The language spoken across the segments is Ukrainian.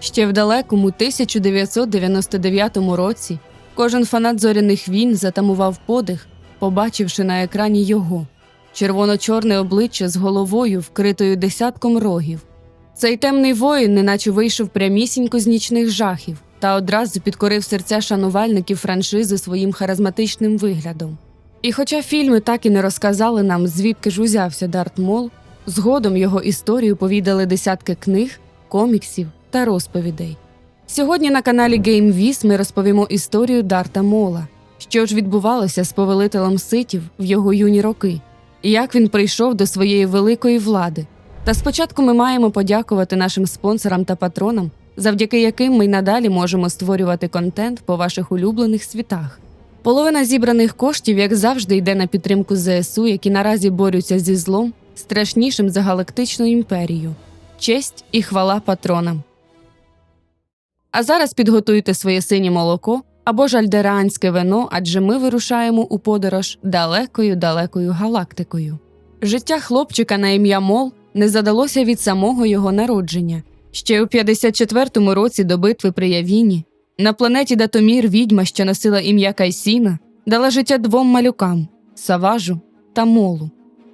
Ще в далекому 1999 році кожен фанат зоряних війн затамував подих, побачивши на екрані його червоно-чорне обличчя з головою, вкритою десятком рогів. Цей темний воїн неначе вийшов прямісінько з нічних жахів та одразу підкорив серця шанувальників франшизи своїм харизматичним виглядом. І хоча фільми так і не розказали нам, звідки ж узявся Дарт Мол, згодом його історію повідали десятки книг, коміксів та розповідей. Сьогодні на каналі GameViz ми розповімо історію Дарта Мола, що ж відбувалося з повелителем ситів в його юні роки, і як він прийшов до своєї великої влади. Та спочатку ми маємо подякувати нашим спонсорам та патронам, завдяки яким ми й надалі можемо створювати контент по ваших улюблених світах. Половина зібраних коштів, як завжди, йде на підтримку ЗСУ, які наразі борються зі злом, страшнішим за галактичну імперію. Честь і хвала патронам. А зараз підготуйте своє синє молоко або ж альдераанське вино, адже ми вирушаємо у подорож далекою далекою галактикою. Життя хлопчика на ім'я Мол не задалося від самого його народження. Ще у 54-му році до битви при Явіні на планеті Датомір відьма, що носила ім'я Кайсіна, дала життя двом малюкам Саважу та Молу.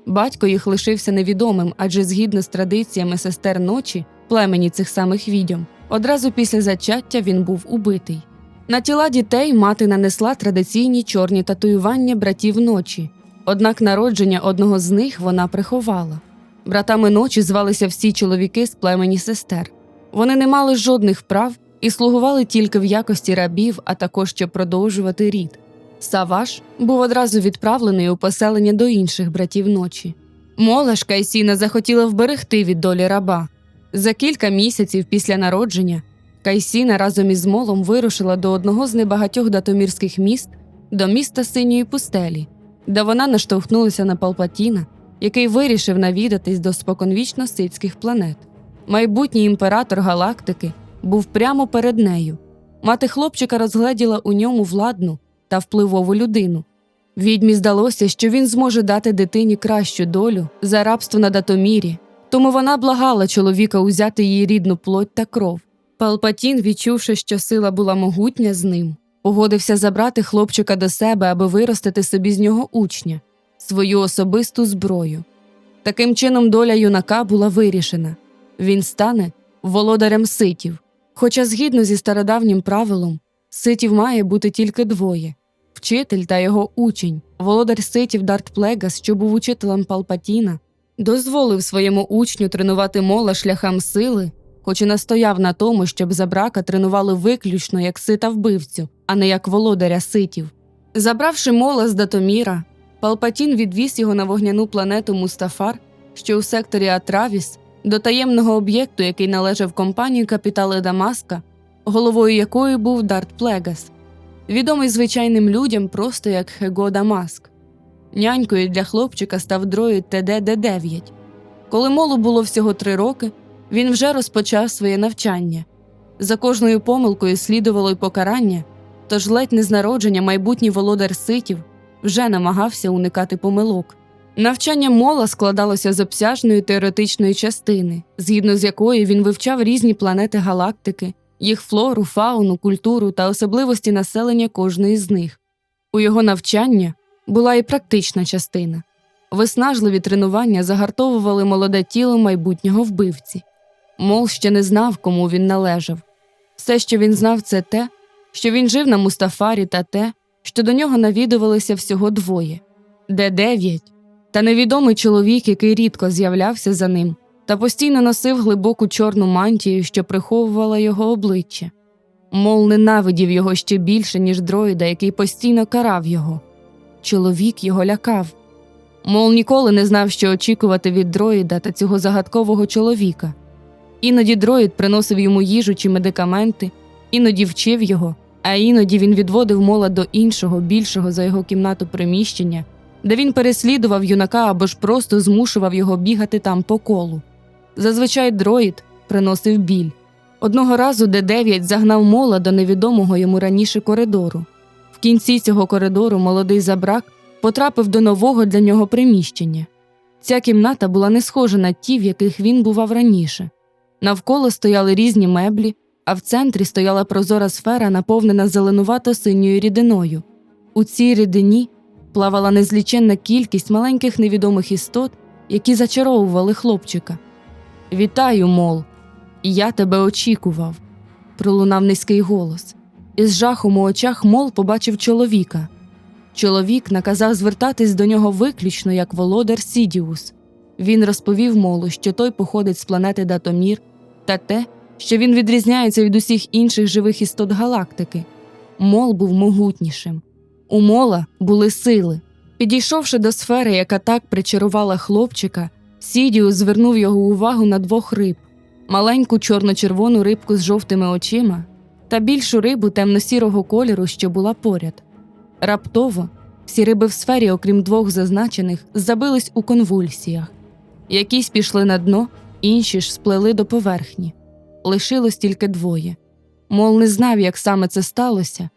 Батько їх лишився невідомим, адже згідно з традиціями сестер ночі, племені цих самих відьом, одразу після зачаття він був убитий. На тіла дітей мати нанесла традиційні чорні татуювання братів ночі, однак народження одного з них вона приховала. Братами ночі звалися всі чоловіки з племені сестер. Вони не мали жодних прав і слугували тільки в якості рабів, а також щоб продовжувати рід. Саваш був одразу відправлений у поселення до інших братів ночі. Мола ж Кайсіна захотіла вберегти від долі раба. За кілька місяців після народження Кайсіна разом із молом вирушила до одного з небагатьох датомірських міст, до міста Синьої пустелі, де вона наштовхнулася на Палпатіна, який вирішив навідатись до споконвічно ситських планет. Майбутній імператор галактики був прямо перед нею. Мати хлопчика розгледіла у ньому владну та впливову людину. Відьмі здалося, що він зможе дати дитині кращу долю за рабство на датомірі, тому вона благала чоловіка узяти її рідну плоть та кров. Палпатін, відчувши, що сила була могутня з ним, погодився забрати хлопчика до себе, аби виростити собі з нього учня, свою особисту зброю. Таким чином, доля юнака була вирішена він стане володарем ситів. Хоча, згідно зі стародавнім правилом, ситів має бути тільки двоє вчитель та його учень. Володар ситів Дарт Плегас, що був учителем Палпатіна, дозволив своєму учню тренувати мола шляхам сили, хоч і настояв на тому, щоб забрака тренували виключно як сита вбивцю, а не як володаря ситів. Забравши мола з Датоміра, Палпатін відвіз його на вогняну планету Мустафар, що у секторі Атравіс, до таємного об'єкту, який належав компанії капітали Дамаска, головою якої був Дарт Плегас, відомий звичайним людям просто як Хего Дамаск. Нянькою для хлопчика став дроїд ТД-9. Коли молу було всього три роки, він вже розпочав своє навчання. За кожною помилкою слідувало й покарання, тож ледь не з народження майбутній володар ситів вже намагався уникати помилок. Навчання мола складалося з обсяжної теоретичної частини, згідно з якої він вивчав різні планети галактики, їх флору, фауну, культуру та особливості населення кожної з них. У його навчання була і практична частина. Виснажливі тренування загартовували молоде тіло майбутнього вбивці. Мол ще не знав, кому він належав. Все, що він знав, це те, що він жив на Мустафарі, та те, що до нього навідувалися всього двоє де дев'ять, та невідомий чоловік, який рідко з'являвся за ним, та постійно носив глибоку чорну мантію, що приховувала його обличчя. Мол ненавидів його ще більше, ніж дроїда, який постійно карав його. Чоловік його лякав. Мол ніколи не знав, що очікувати від дроїда та цього загадкового чоловіка. Іноді дроїд приносив йому їжу чи медикаменти, іноді вчив його, а іноді він відводив мола до іншого, більшого за його кімнату приміщення, де він переслідував юнака або ж просто змушував його бігати там по колу. Зазвичай дроїд приносив біль. Одного разу Д9 загнав мола до невідомого йому раніше коридору. В кінці цього коридору молодий забрак потрапив до нового для нього приміщення. Ця кімната була не схожа на ті, в яких він бував раніше. Навколо стояли різні меблі, а в центрі стояла прозора сфера, наповнена зеленувато-синьою рідиною. У цій рідині плавала незліченна кількість маленьких невідомих істот, які зачаровували хлопчика. Вітаю, мол, я тебе очікував, пролунав низький голос. Із жахом у очах мол побачив чоловіка. Чоловік наказав звертатись до нього виключно як володар Сідіус. Він розповів молу, що той походить з планети Датомір, та те, що він відрізняється від усіх інших живих істот галактики. Мол був могутнішим. У мола були сили. Підійшовши до сфери, яка так причарувала хлопчика, Сідіус звернув його увагу на двох риб маленьку чорно-червону рибку з жовтими очима та більшу рибу темно-сірого кольору, що була поряд. Раптово всі риби в сфері, окрім двох зазначених, забились у конвульсіях. Якісь пішли на дно, інші ж сплели до поверхні. Лишилось тільки двоє. Мол не знав, як саме це сталося,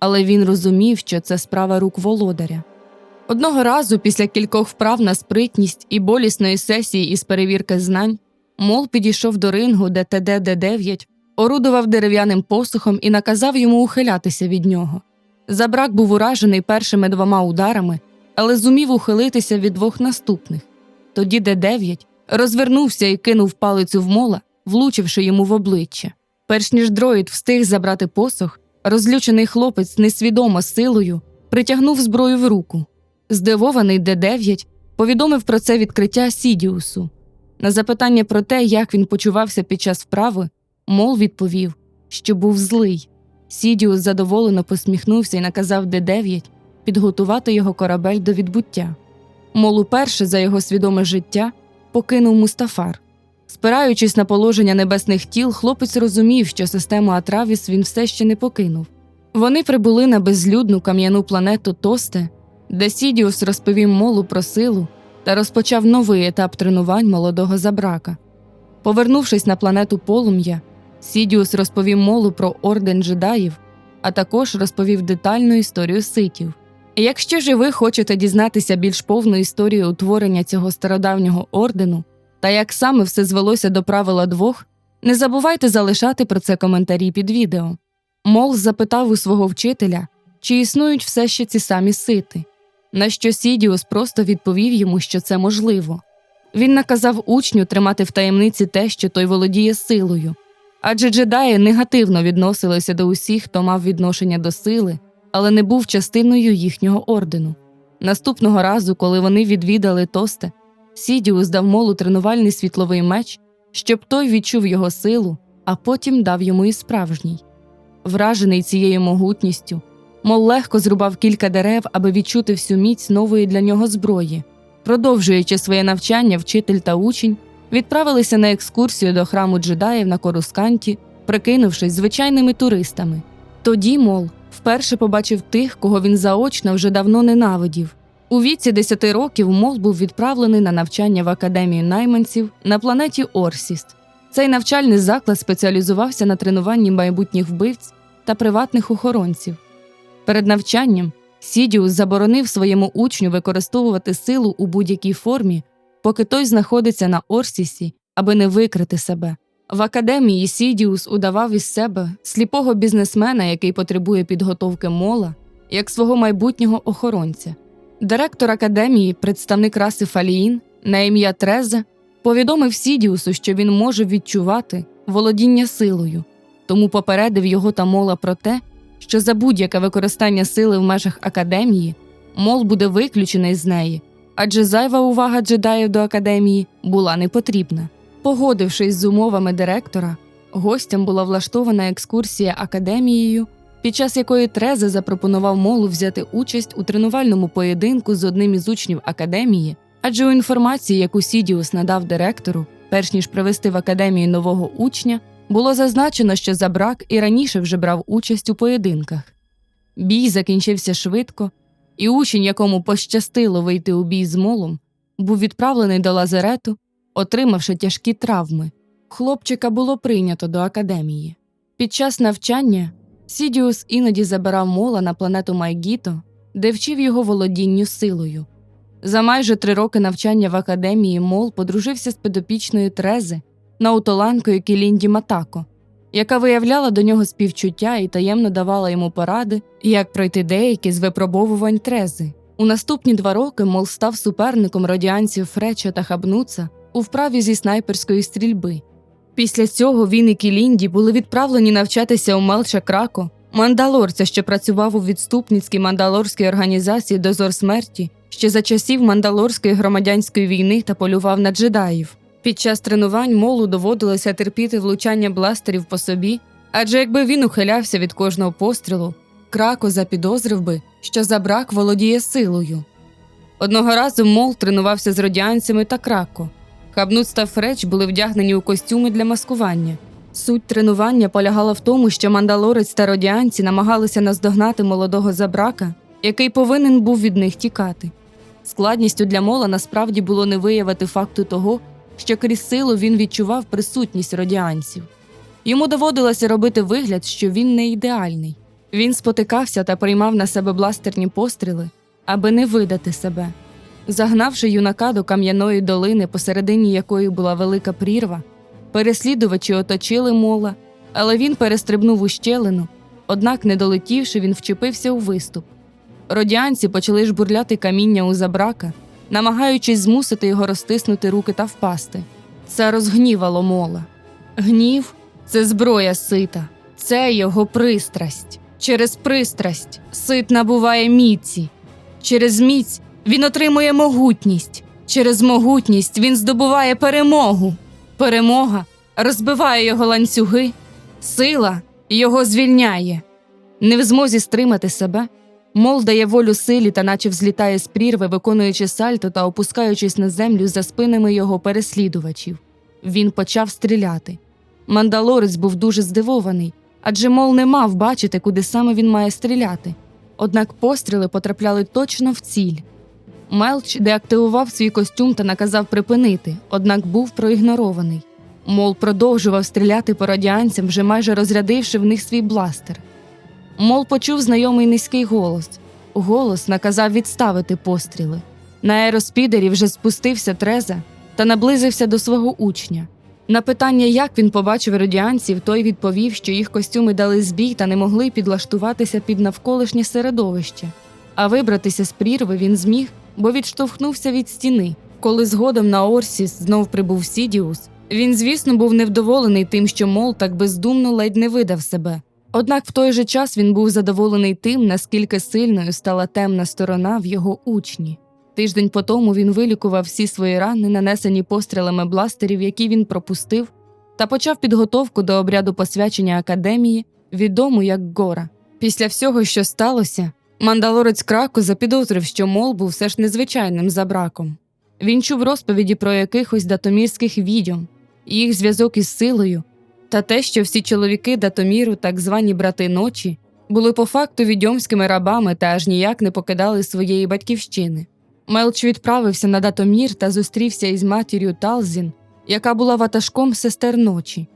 але він розумів, що це справа рук володаря. Одного разу, після кількох вправ на спритність і болісної сесії із перевірки знань, Мол підійшов до рингу, де ТД-9 орудував дерев'яним посухом і наказав йому ухилятися від нього. Забрак був уражений першими двома ударами, але зумів ухилитися від двох наступних. Тоді Д9 розвернувся і кинув палицю в мола, влучивши йому в обличчя. Перш ніж дроїд встиг забрати посох, розлючений хлопець несвідомо силою притягнув зброю в руку. Здивований Д9 повідомив про це відкриття Сідіусу. На запитання про те, як він почувався під час вправи, Мол відповів, що був злий. Сідіус задоволено посміхнувся і наказав Д9 підготувати його корабель до відбуття. Мол уперше за його свідоме життя покинув Мустафар. Спираючись на положення небесних тіл, хлопець розумів, що систему Атравіс він все ще не покинув. Вони прибули на безлюдну кам'яну планету Тосте, де Сідіус розповів молу про силу та розпочав новий етап тренувань молодого забрака. Повернувшись на планету Полум'я, Сідіус розповів молу про орден джедаїв, а також розповів детальну історію ситів. Якщо ж ви хочете дізнатися більш повну історію утворення цього стародавнього ордену та як саме все звелося до правила двох, не забувайте залишати про це коментарі під відео. Мол запитав у свого вчителя, чи існують все ще ці самі сити, на що Сідіус просто відповів йому, що це можливо. Він наказав учню тримати в таємниці те, що той володіє силою, адже джедаї негативно відносилися до усіх, хто мав відношення до сили, але не був частиною їхнього ордену. Наступного разу, коли вони відвідали тосте, Сідіус дав молу тренувальний світловий меч, щоб той відчув його силу, а потім дав йому і справжній. Вражений цією могутністю, мол легко зрубав кілька дерев, аби відчути всю міць нової для нього зброї. Продовжуючи своє навчання, вчитель та учень відправилися на екскурсію до храму джедаїв на Корусканті, прикинувшись звичайними туристами. Тоді, мол, вперше побачив тих, кого він заочно вже давно ненавидів. У віці 10 років Мол був відправлений на навчання в академію найманців на планеті Орсіст. Цей навчальний заклад спеціалізувався на тренуванні майбутніх вбивць та приватних охоронців. Перед навчанням Сідіус заборонив своєму учню використовувати силу у будь-якій формі, поки той знаходиться на Орсісі, аби не викрити себе. В академії Сідіус удавав із себе сліпого бізнесмена, який потребує підготовки мола, як свого майбутнього охоронця. Директор академії, представник раси Фаліїн на ім'я Трезе, повідомив Сідіусу, що він може відчувати володіння силою, тому попередив його та мола про те, що за будь-яке використання сили в межах академії мол буде виключений з неї, адже зайва увага джедаїв до академії була не потрібна. Погодившись з умовами директора, гостям була влаштована екскурсія академією, під час якої Трезе запропонував молу взяти участь у тренувальному поєдинку з одним із учнів академії, адже у інформації, яку Сідіус надав директору, перш ніж привести в академію нового учня, було зазначено, що забрак і раніше вже брав участь у поєдинках. Бій закінчився швидко, і учень, якому пощастило вийти у бій з молом, був відправлений до лазарету, отримавши тяжкі травми. Хлопчика було прийнято до академії. Під час навчання Сідіус іноді забирав мола на планету Майгіто, де вчив його володінню силою. За майже три роки навчання в академії Мол подружився з підопічною Трези наутоланкою Кілінді Матако. Яка виявляла до нього співчуття і таємно давала йому поради, як пройти деякі з випробовувань трези. У наступні два роки Мол став суперником радіанців Фреча та Хабнуца у вправі зі снайперської стрільби. Після цього він і Кілінді були відправлені навчатися у Мелча Крако, мандалорця, що працював у відступницькій мандалорській організації Дозор смерті ще за часів мандалорської громадянської війни та полював на джедаїв. Під час тренувань молу доводилося терпіти влучання бластерів по собі, адже якби він ухилявся від кожного пострілу, крако запідозрив би, що забрак володіє силою. Одного разу мол тренувався з радіанцями та крако. Хабнуц та Фреч були вдягнені у костюми для маскування. Суть тренування полягала в тому, що мандалорець та родіанці намагалися наздогнати молодого забрака, який повинен був від них тікати. Складністю для мола насправді було не виявити факту того, що крізь силу він відчував присутність радіанців. Йому доводилося робити вигляд, що він не ідеальний. Він спотикався та приймав на себе бластерні постріли, аби не видати себе. Загнавши юнака до кам'яної долини, посередині якої була велика прірва, переслідувачі оточили мола, але він перестрибнув у щелину, однак, не долетівши, він вчепився у виступ. Родіанці почали жбурляти каміння у забрака, намагаючись змусити його розтиснути руки та впасти. Це розгнівало мола. Гнів це зброя сита, це його пристрасть. Через пристрасть сит набуває міці. Через міць він отримує могутність. Через могутність він здобуває перемогу. Перемога розбиває його ланцюги, сила його звільняє. Не в змозі стримати себе. Мол дає волю силі та наче взлітає з прірви, виконуючи сальто та опускаючись на землю за спинами його переслідувачів. Він почав стріляти. Мандалорець був дуже здивований, адже мол не мав бачити, куди саме він має стріляти. Однак постріли потрапляли точно в ціль. Мелч деактивував свій костюм та наказав припинити, однак був проігнорований. Мол продовжував стріляти по радіанцям, вже майже розрядивши в них свій бластер. Мол почув знайомий низький голос. Голос наказав відставити постріли. На аероспідері вже спустився Треза та наблизився до свого учня. На питання, як він побачив радіанців, той відповів, що їх костюми дали збій та не могли підлаштуватися під навколишнє середовище. А вибратися з прірви він зміг, бо відштовхнувся від стіни. Коли згодом на Орсіс знов прибув Сідіус, він, звісно, був невдоволений тим, що Мол так бездумно ледь не видав себе. Однак в той же час він був задоволений тим, наскільки сильною стала темна сторона в його учні. Тиждень по тому він вилікував всі свої рани, нанесені пострілами бластерів, які він пропустив, та почав підготовку до обряду посвячення академії, відому як Гора. Після всього, що сталося, мандалорець Краку запідозрив, що Мол був все ж незвичайним забраком. Він чув розповіді про якихось датомірських відьом, їх зв'язок із силою, та те, що всі чоловіки датоміру, так звані брати ночі, були по факту відьомськими рабами та аж ніяк не покидали своєї батьківщини. Мелч відправився на датомір та зустрівся із матір'ю Талзін, яка була ватажком сестер ночі.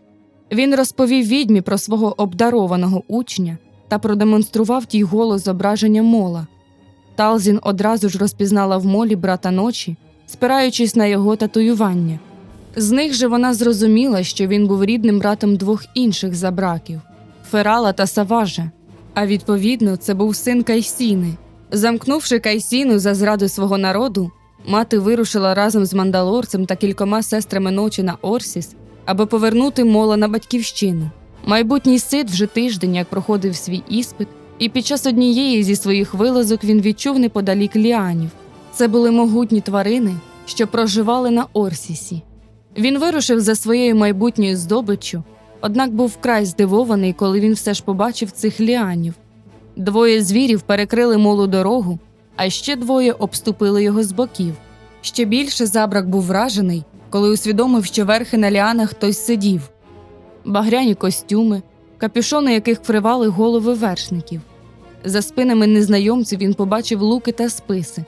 Він розповів відьмі про свого обдарованого учня та продемонстрував тій голос зображення мола. Талзін одразу ж розпізнала в молі брата ночі, спираючись на його татуювання. З них же вона зрозуміла, що він був рідним братом двох інших забраків Ферала та Саважа. А відповідно, це був син Кайсіни. Замкнувши Кайсіну за зраду свого народу, мати вирушила разом з мандалорцем та кількома сестрами ночі на Орсіс, аби повернути мола на батьківщину. Майбутній сид вже тиждень, як проходив свій іспит, і під час однієї зі своїх вилазок він відчув неподалік ліанів. Це були могутні тварини, що проживали на Орсісі. Він вирушив за своєю майбутньою здобиччю, однак був вкрай здивований, коли він все ж побачив цих ліанів. Двоє звірів перекрили молу дорогу, а ще двоє обступили його з боків. Ще більше забрак був вражений, коли усвідомив, що верхи на ліанах хтось сидів. Багряні костюми, капюшони яких вкривали голови вершників. За спинами незнайомців він побачив луки та списи.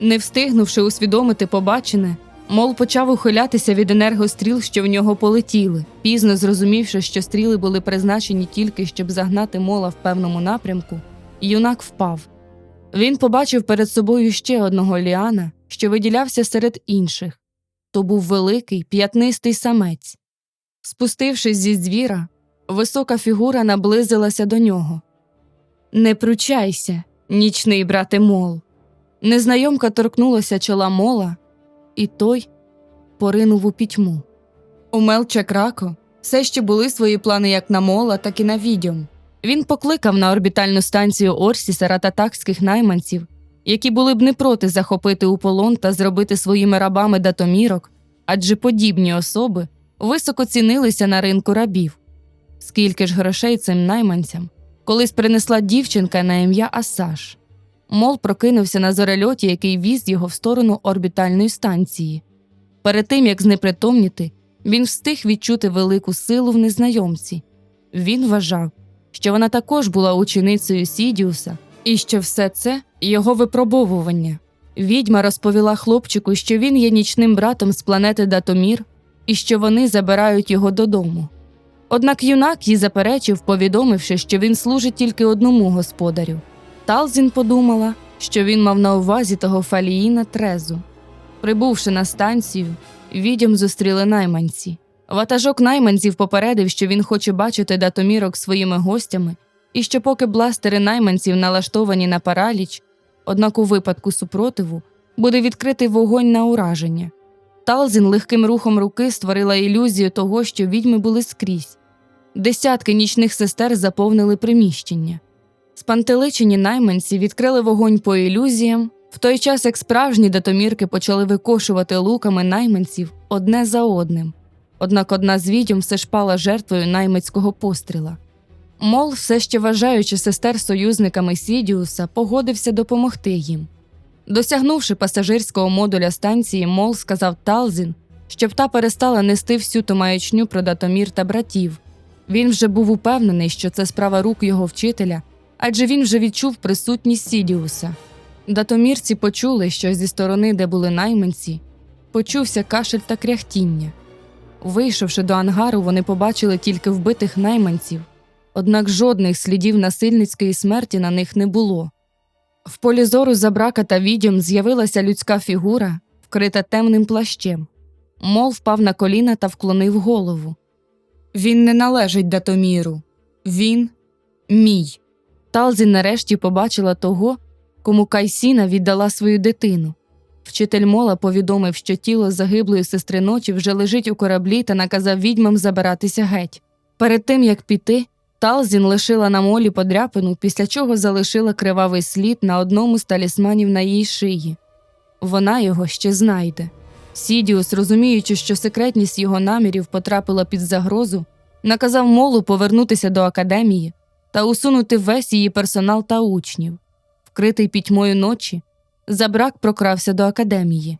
Не встигнувши усвідомити побачене, Мол почав ухилятися від енергостріл, що в нього полетіли, пізно зрозумівши, що стріли були призначені тільки, щоб загнати мола в певному напрямку, юнак впав. Він побачив перед собою ще одного ліана, що виділявся серед інших то був великий п'ятнистий самець. Спустившись зі звіра, Висока фігура наблизилася до нього. Не пручайся, нічний брате мол. Незнайомка торкнулася чола мола, і той поринув у пітьму. У Мелча Крако все ще були свої плани як на мола, так і на відьом. Він покликав на орбітальну станцію Орсіса рататакських найманців, які були б не проти захопити у полон та зробити своїми рабами датомірок, адже подібні особи високо цінилися на ринку рабів. Скільки ж грошей цим найманцям колись принесла дівчинка на ім'я Асаш. Мол прокинувся на зорельоті, який віз його в сторону орбітальної станції. Перед тим як знепритомніти, він встиг відчути велику силу в незнайомці. Він вважав, що вона також була ученицею Сідіуса, і що все це його випробовування. Відьма розповіла хлопчику, що він є нічним братом з планети Датомір і що вони забирають його додому. Однак юнак їй заперечив, повідомивши, що він служить тільки одному господарю. Талзін подумала, що він мав на увазі того Фаліїна Трезу. Прибувши на станцію, відьом зустріли найманці. Ватажок найманців попередив, що він хоче бачити датомірок своїми гостями, і що поки бластери найманців налаштовані на параліч, однак у випадку супротиву буде відкритий вогонь на ураження. Талзін легким рухом руки створила ілюзію того, що відьми були скрізь. Десятки нічних сестер заповнили приміщення. Спантеличені найманці відкрили вогонь по ілюзіям, в той час як справжні датомірки почали викошувати луками найманців одне за одним. Однак одна з відьом все ж пала жертвою наймицького постріла. Мол, все ще вважаючи сестер союзниками Сідіуса, погодився допомогти їм. Досягнувши пасажирського модуля станції, Мол сказав Талзін, щоб та перестала нести всю ту маячню про датомір та братів. Він вже був упевнений, що це справа рук його вчителя, адже він вже відчув присутність Сідіуса. Датомірці почули, що зі сторони, де були найманці, почувся кашель та кряхтіння. Вийшовши до ангару, вони побачили тільки вбитих найманців, однак жодних слідів насильницької смерті на них не було. В полі зору забрака та відьом з'явилася людська фігура, вкрита темним плащем. Мол впав на коліна та вклонив голову. Він не належить Датоміру. Він мій. Талзі нарешті побачила того, кому Кайсіна віддала свою дитину. Вчитель мола повідомив, що тіло загиблої сестри ночі вже лежить у кораблі та наказав відьмам забиратися геть. Перед тим як піти, Талзін лишила на молі подряпину, після чого залишила кривавий слід на одному з талісманів на її шиї. Вона його ще знайде. Сідіус, розуміючи, що секретність його намірів потрапила під загрозу, наказав молу повернутися до академії та усунути весь її персонал та учнів. Вкритий пітьмою ночі, забрак прокрався до академії.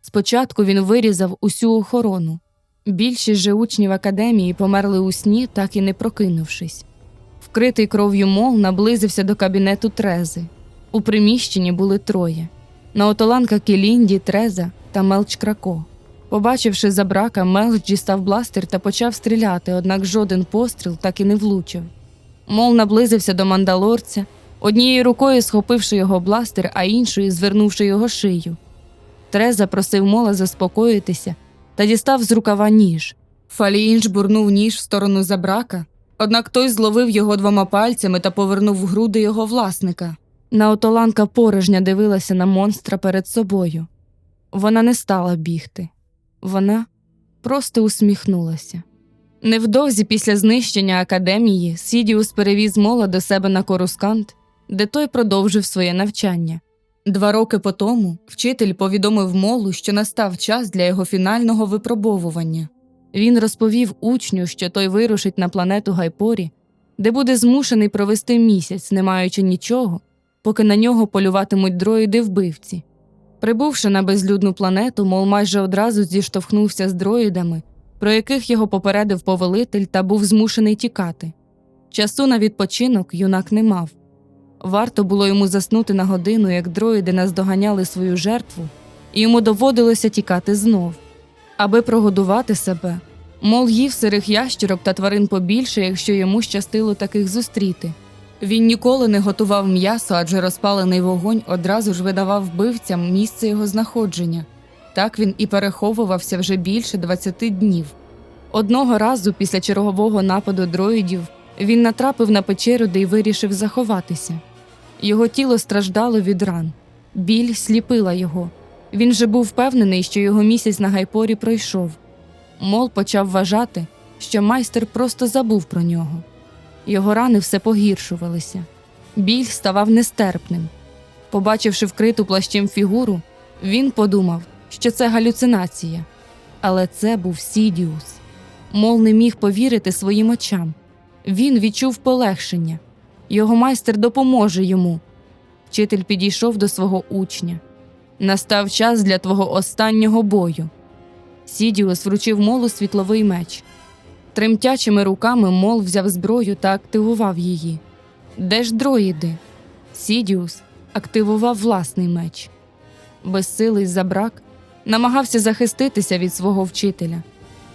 Спочатку він вирізав усю охорону. Більшість же учнів академії померли у сні, так і не прокинувшись. Вкритий кров'ю мол наблизився до кабінету Трези. У приміщенні були троє наотоланка Келінді, Треза та Мелч Крако. Побачивши забрака, Мелч дістав бластер та почав стріляти, однак жоден постріл так і не влучив. Мол наблизився до мандалорця, однією рукою схопивши його бластер, а іншою звернувши його шию. Треза просив мола заспокоїтися та дістав з рукава ніж. Фаліінж бурнув ніж в сторону забрака, однак той зловив його двома пальцями та повернув в груди його власника. Наотоланка порожня дивилася на монстра перед собою. Вона не стала бігти, вона просто усміхнулася. Невдовзі після знищення академії Сідіус перевіз мола до себе на Корускант, де той продовжив своє навчання. Два роки по тому вчитель повідомив молу, що настав час для його фінального випробовування. Він розповів учню, що той вирушить на планету Гайпорі, де буде змушений провести місяць, не маючи нічого, поки на нього полюватимуть дроїди вбивці. Прибувши на безлюдну планету, мол майже одразу зіштовхнувся з дроїдами, про яких його попередив повелитель та був змушений тікати. Часу на відпочинок юнак не мав. Варто було йому заснути на годину, як дроїди наздоганяли свою жертву, і йому доводилося тікати знов. Аби прогодувати себе, мол їв сирих ящерок та тварин побільше, якщо йому щастило таких зустріти. Він ніколи не готував м'ясо, адже розпалений вогонь одразу ж видавав вбивцям місце його знаходження. Так він і переховувався вже більше 20 днів. Одного разу після чергового нападу дроїдів він натрапив на печеру, де й вирішив заховатися. Його тіло страждало від ран. Біль сліпила його. Він же був впевнений, що його місяць на гайпорі пройшов. Мол почав вважати, що майстер просто забув про нього. Його рани все погіршувалися. Біль ставав нестерпним. Побачивши вкриту плащем фігуру, він подумав, що це галюцинація. Але це був Сідіус. Мол не міг повірити своїм очам. Він відчув полегшення. Його майстер допоможе йому. Вчитель підійшов до свого учня. Настав час для твого останнього бою. Сідіус вручив молу світловий меч. Тремтячими руками мол взяв зброю та активував її. Де ж дроїди? Сідіус активував власний меч. Безсилий забрак намагався захиститися від свого вчителя.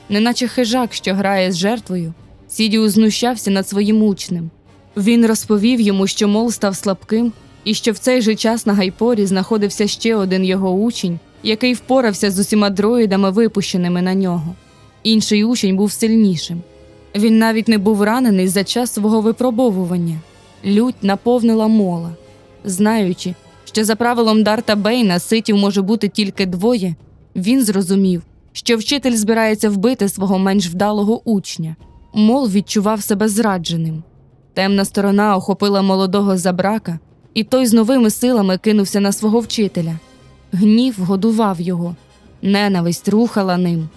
Неначе хижак, що грає з жертвою, Сідіус знущався над своїм учнем. Він розповів йому, що мол став слабким, і що в цей же час на гайпорі знаходився ще один його учень, який впорався з усіма дроїдами, випущеними на нього. Інший учень був сильнішим. Він навіть не був ранений за час свого випробовування. Лють наповнила мола. Знаючи, що за правилом Дарта Бейна ситів може бути тільки двоє, він зрозумів, що вчитель збирається вбити свого менш вдалого учня. Мол відчував себе зрадженим. Темна сторона охопила молодого забрака, і той з новими силами кинувся на свого вчителя. Гнів годував його, ненависть рухала ним.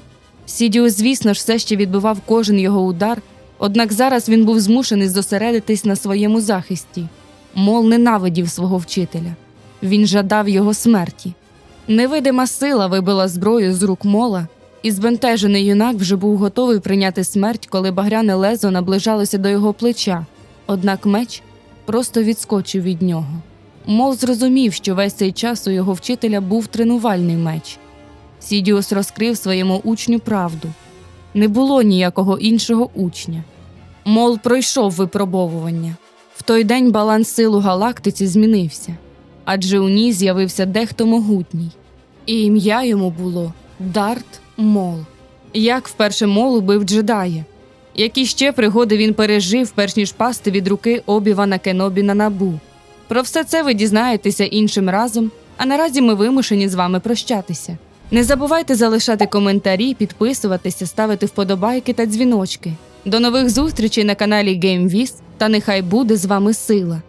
Сідіус, звісно ж, все ще відбивав кожен його удар, однак зараз він був змушений зосередитись на своєму захисті. Мол ненавидів свого вчителя. Він жадав його смерті. Невидима сила вибила зброю з рук мола, і збентежений юнак вже був готовий прийняти смерть, коли багряне лезо наближалося до його плеча. Однак меч просто відскочив від нього. Мол зрозумів, що весь цей час у його вчителя був тренувальний меч. Сідіус розкрив своєму учню правду не було ніякого іншого учня. Мол пройшов випробовування. В той день баланс сил у галактиці змінився, адже у ній з'явився дехто могутній. І ім'я йому було Дарт Мол. Як вперше мол убив джедая, які ще пригоди він пережив, перш ніж пасти від руки Обівана Кенобі на набу. Про все це ви дізнаєтеся іншим разом, а наразі ми вимушені з вами прощатися. Не забувайте залишати коментарі, підписуватися, ставити вподобайки та дзвіночки. До нових зустрічей на каналі GameViz та нехай буде з вами сила!